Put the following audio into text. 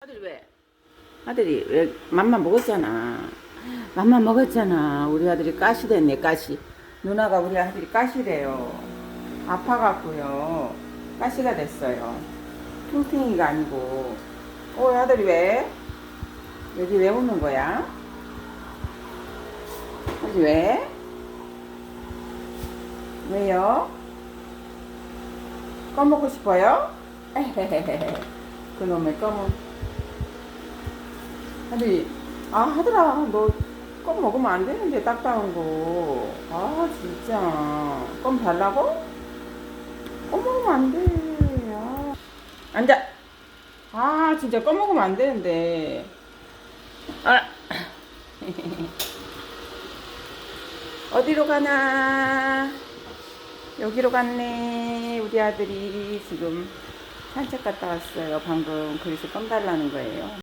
아들이 왜? 아들이 왜 맘만 먹었잖아. 맘만 먹었잖아. 우리 아들이 가시 됐네 가시. 누나가 우리 아들이 가시래요. 아파갖고요. 가시가 됐어요. 퉁퉁이가 아니고. 어 아들이 왜? 여기 왜 오는 거야? 아들 왜? 왜요? 꺼먹고 싶어요? 그놈의 검은 아들이 아 하더라. 너 껌 먹으면 안 되는데 딱딱한 거 아 진짜. 껌 달라고? 껌 먹으면 안 돼. 아. 앉아. 아 진짜 껌 먹으면 안 되는데. 아. 어디로 가나? 여기로 갔네 우리 아들이. 지금 산책 갔다 왔어요. 방금 그래서 껌 달라는 거예요